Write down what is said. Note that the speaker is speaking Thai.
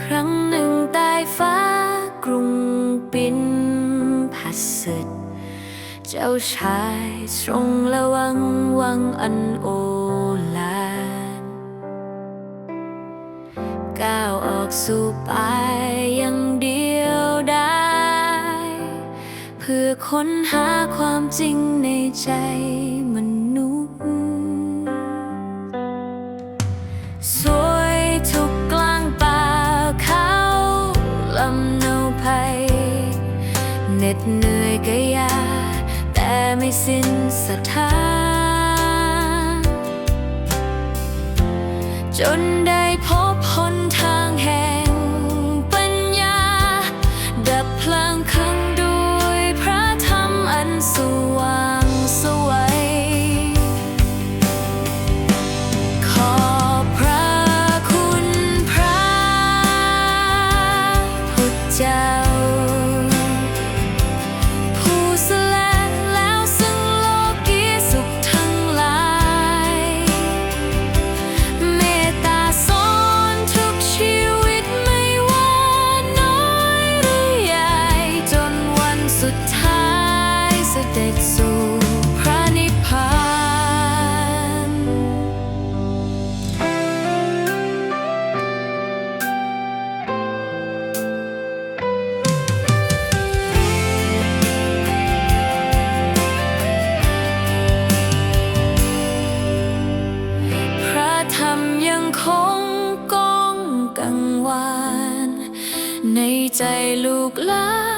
ครั้งหนึ่งใต้ฟ้ากรุงปินพัสดเจ้าชายทรงระวังวังอันโอฬารก้าวออกสู่ป่าย่างเดียวได้เพื่อค้นหาความจริงในใจ สิ้นศรัทธา จนได้พบหนทางแห่งปัญญา ดับพลังขังด้วยพระธรรมอันสว่างสวัยขอบพระคุณพระพุทธเจ้า ด็จสู่พระนิพพานพระธรรมยังคงก้องกังวาน ในใจลูกหลาน